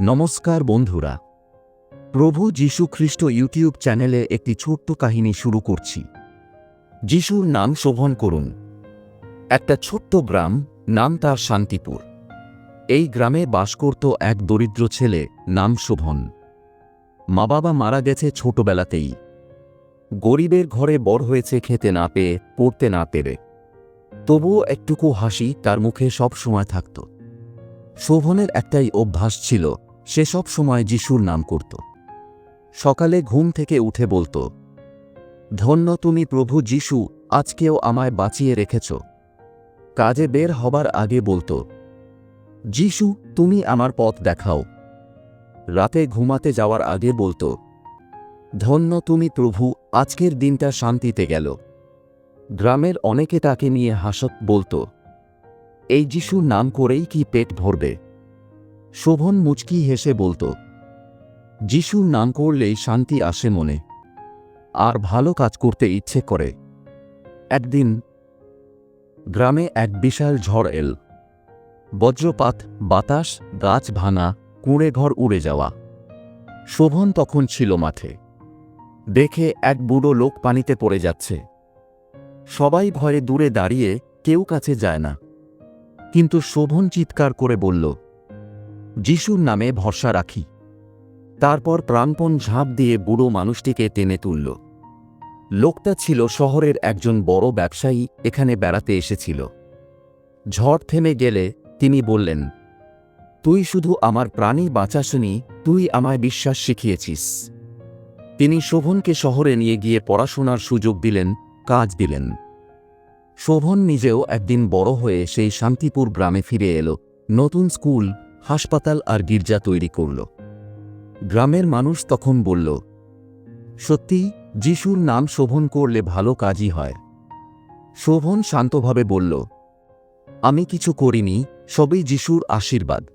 নমস্কার বন্ধুরা। প্রভু যীশু খ্রিস্ট ইউটিউব চ্যানেলে একটি ছোট্ট কাহিনী শুরু করছি। যিশুর নাম শোভন করুন। একটা ছোট্ট গ্রাম, নাম তার শান্তিপুর। এই গ্রামে বাস করত এক দরিদ্র ছেলে, নাম শোভন। মা বাবা মারা গেছে ছোটবেলাতেই। গরিবের ঘরে বড় হয়েছে খেতে না পেয়ে, পড়তে না পেরে। তবুও একটুকু হাসি তার মুখে সব সময় থাকত। শোভনের একটাই অভ্যাস ছিল সে সব সময় যিশুর নাম করত। সকালে ঘুম থেকে উঠে বলতো, ধন্য তুমি প্রভু যিশু, আজকেও আমায় বাঁচিয়ে রেখেছ। কাজে বের হবার আগে বলতো, যিশু, তুমি আমার পথ দেখাও। রাতে ঘুমাতে যাওয়ার আগে বলতো, ধন্য তুমি প্রভু, আজকের দিনটা শান্তিতে গেল। গ্রামের অনেকে তাকে নিয়ে হাসত বলতো, এই যিশুর নাম করেই কি পেট ভরবে? শোভন মুচকি হেসে বলতো, যিশুর নাম করলেই শান্তি আসে মনে। আর ভালো কাজ করতে ইচ্ছে করে। একদিন গ্রামে এক বিশাল ঝড় এল। বজ্রপাত, বাতাস, গাছ ভাঙা, কুঁড়ে ঘর উড়ে যাওয়া। শোভন তখন ছিল মাঠে। দেখে এক বুড়ো লোক পানিতে পড়ে যাচ্ছে। সবাই ভয়ে দূরে দাঁড়িয়ে কেউ কাছে যায় না। কিন্তু শোভন চিৎকার করে বলল যিশুর নামে ভরসা রাখি। তারপর প্রাণপণ ঝাঁপ দিয়ে বুড়ো মানুষটিকে টেনে তুলল। লোকটা ছিল শহরের একজন বড় ব্যবসায়ী, এখানে বেড়াতে এসেছিল। ঝড় থেমে গেলে তিনি বললেন, তুই শুধু আমার প্রাণী বাঁচাসনি তুই আমায় বিশ্বাস শিখিয়েছিস। তিনি শোভনকে শহরে নিয়ে গিয়ে পড়াশোনার সুযোগ দিলেন, কাজ দিলেন। শোভন নিজেও একদিন বড় হয়ে সেই শান্তিপুর গ্রামে ফিরে এলো। নতুন স্কুল হাসপাতাল আর গির্জা তৈরি করল। গ্রামের মানুষ তখন বলল, সত্যি, যিশুর নাম শোভন করলে ভালো কাজই হয়। শোভন শান্তভাবে বলল, আমি কিছু করিনি, সবই যিশুর আশীর্বাদ।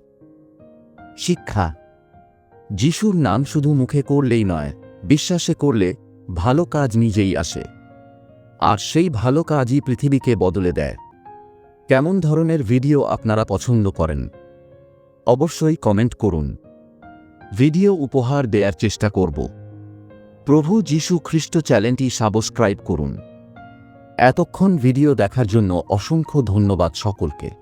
শিক্ষা, যিশুর নাম শুধু মুখে করলেই নয়, বিশ্বাসে করলে ভালো কাজ নিজেই আসে। আর সেই ভালো কাজই পৃথিবীকে বদলে দেয়। কেমন ধরনের ভিডিও আপনারা পছন্দ করেন? অবশ্যই কমেন্ট করুন। ভিডিও উপহার দেওয়ার চেষ্টা করব। প্রভু যীশু খ্রিস্ট চ্যানেলটি সাবস্ক্রাইব করুন। এতক্ষণ ভিডিও দেখার জন্য অসংখ্য ধন্যবাদ সকলকে।